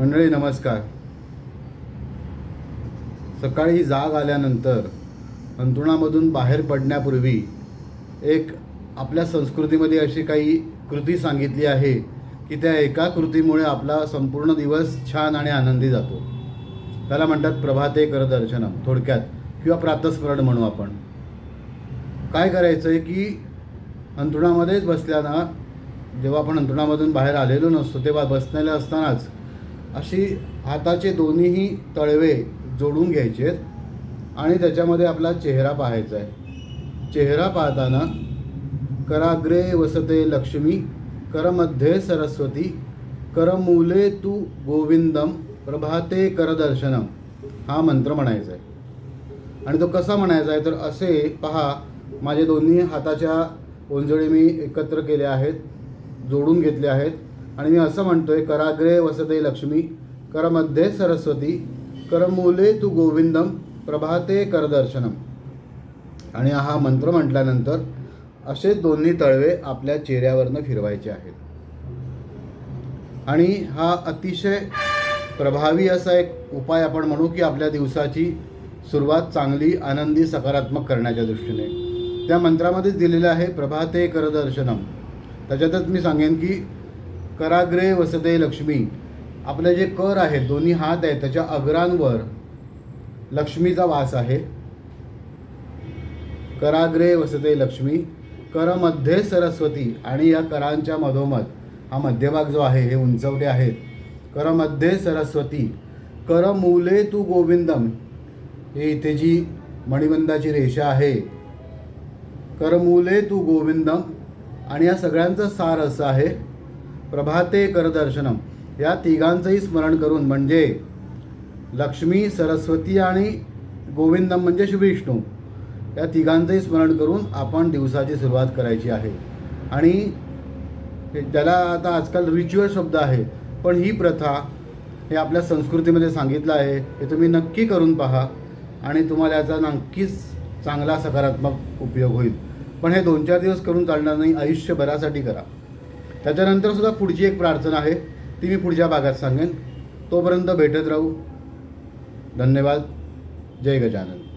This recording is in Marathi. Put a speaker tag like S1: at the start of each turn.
S1: मंडळी नमस्कार. सकाळी जाग आल्यानंतर अंथरुणामधून बाहेर पडण्यापूर्वी एक आपल्या संस्कृतीमध्ये अशी काही कृती सांगितली आहे की त्या एका कृतीमुळे आपला संपूर्ण दिवस छान आणि आनंदी जातो. त्याला म्हणतात प्रभाते कर दर्शनम थोडक्यात किंवा प्रातस्मरण म्हणू आपण. काय करायचं आहे की अंथरुणामध्येच बसल्याना जेव्हा आपण अंथरुणामधून बाहेर आलेलो नसतो तेव्हा बसलेले असतानाच अशी हाताचे दोन्हीही तळवे जोडून घ्यायचे आहेत आणि त्याच्यामध्ये आपला चेहरा पाहायचा आहे. चेहरा पाहताना कराग्रे वसते लक्ष्मी करमध्ये सरस्वती करमूले तू गोविंदम प्रभाते करदर्शनम हा मंत्र म्हणायचा आहे. आणि तो कसा म्हणायचा आहे तर असे पहा माझे दोन्ही हाताच्या ओंजळी मी एकत्र केले आहेत जोडून घेतले आहेत. आणि मी असं म्हणतोय कराग्रे वसते लक्ष्मी करमध्ये सरस्वती करमूले तू गोविंदम प्रभाते करदर्शनम आणि हा मंत्र म्हटल्यानंतर असे दोन्ही तळवे आपल्या चेहऱ्यावरनं फिरवायचे आहेत. आणि हा अतिशय प्रभावी असा एक उपाय आपण म्हणू की आपल्या दिवसाची सुरुवात चांगली आनंदी सकारात्मक करण्याच्या दृष्टीने. त्या मंत्रामध्येच दिलेलं आहे प्रभाते करदर्शनम त्याच्यातच मी सांगेन की कराग्रे वसते लक्ष्मी. आपले जे कर आहेत दोन्ही हात आहेत त्याच्या अग्रांवर लक्ष्मीचा वास आहे. कराग्रे वसते लक्ष्मी करमध्ये सरस्वती आणि या करांच्या मधोमध हा मध्यभाग जो आहे हे उंचवटे आहेत. करमध्ये सरस्वती करमूले तू गोविंदम. हे इथे जी मणिबंधाची रेषा आहे करमूले तू गोविंदम. आणि या सगळ्यांचं सार असं आहे प्रभाते करदर्शनम. या तिघांचंही स्मरण करून म्हणजे लक्ष्मी सरस्वती आणि गोविंदम म्हणजे श्रीविष्णू या तिघांचंही स्मरण करून आपण दिवसाची सुरुवात करायची आहे. आणि त्याला ज्याला आता आजकाल रिच्युअल शब्द आहे पण ही प्रथा हे आपल्या संस्कृतीमध्ये सांगितलं आहे हे तुम्ही नक्की करून पहा आणि तुम्हाला याचा नक्कीच चांगला सकारात्मक उपयोग होईल. पण हे दोन चार दिवस करून चालणार नाही आयुष्यभरासाठी करा. त्याच्यानंतर सुद्धा पुढची एक प्रार्थना आहे ती मी पुढच्या भागात सांगेन. तोपर्यंत भेटत राहू. धन्यवाद. जय गजानन.